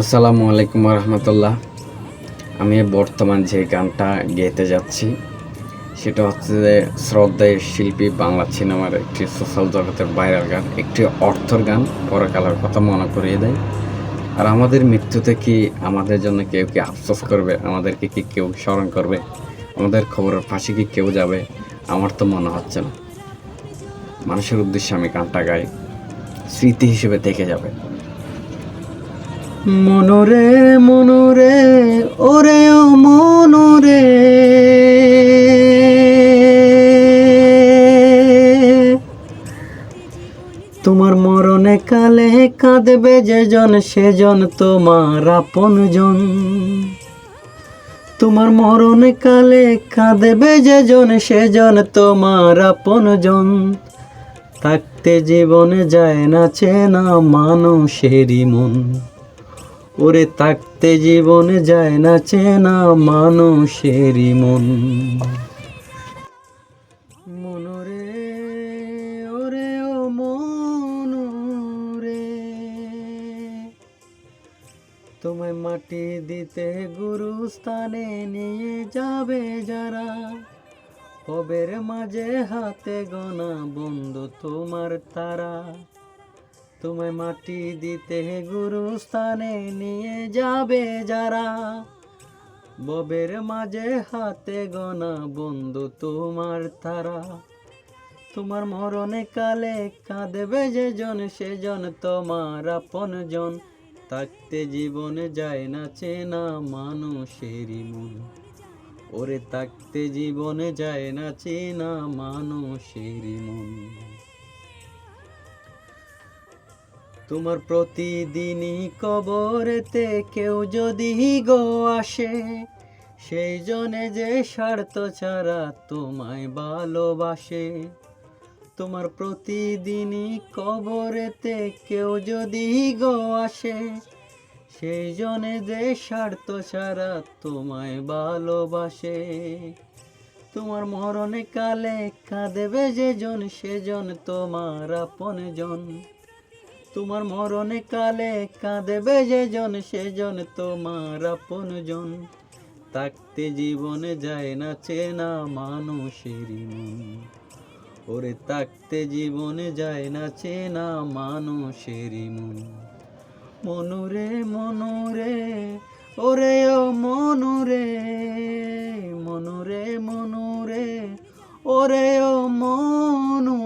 আসসালামু আলাইকুম রহমতুল্লাহ আমি বর্তমান যে গানটা গেতে যাচ্ছি, সেটা হচ্ছে যে শ্রদ্ধেয় শিল্পী বাংলা সিনেমার একটি সোশ্যাল জগতের বাইরের গান, একটি অর্থর গান, পরকালের কথা মনে করিয়ে দেয়। আর আমাদের মৃত্যুতে কি আমাদের জন্য কেউ কি আফসোস করবে? আমাদেরকে কি কেউ স্মরণ করবে? আমাদের খবরের ফাঁসি কি কেউ যাবে? আমার তো মনে হচ্ছে না। মানুষের উদ্দেশ্যে আমি গানটা গাই, স্মৃতি হিসেবে থেকে যাবে। মনোরে মনোরে, ওরে ও মনোরে। তোমার মরণে কালে কাঁদবে যে জন সেজন তোমার আপন জন তোমার মরণে কালে কাঁদবে যে জন সেজন তোমার আপন জন থাকতে জীবনে যায় না চেনা মানুষেরই মন। ওরে থাকতে জীবনে যায় না চেনা মানুষেরই মন। মনরে ওরে, ও মনরে তোমায় মাটি দিতে গুরুস্থানে নিয়ে যাবে যারা, কবের মাঝে হাতে গোনা বন্ধু তোমার তারা। তোমায় মাটি দিতে গুরুস্থানে নিয়ে যাবে যারা। ববের মাঝে হাতে গোনা বন্ধু তোমার তারা। তোমার মরণে কালে কাঁদবে যে জন সেজন তোমার আপন জন। থাকতে জীবনে যায় না চেনা মানুষেরই মন। ওরে, থাকতে জীবনে যায় না চেনা মানুষেরই মন। তোমার প্রতিদিনই কবরেতে কেউ যদি গো আসে, সেই জনে যে স্বার্থ ছাড়া তোমায় ভালোবাসে। তোমার প্রতিদিনই কবরেতে কেউ যদি গো আসে, সেই জনে যে স্বার্থ ছাড়া তোমায় ভালোবাসে। তোমার মরণে কালে কাঁদেবে যে জন সেজন তোমার আপন জন তোমার মরণে কালে কাঁদেবে যে জন সেজন তোমার আপন জন থাকতে জীবনে যায় না চেনা মানুষেরই মন। ওরে, থাকতে জীবনে যায় না চেনা মানুষেরই মন। মনুরে মনুরে, ওরে ও মনুরে মনুরে মনুরে, ওরে ও মনু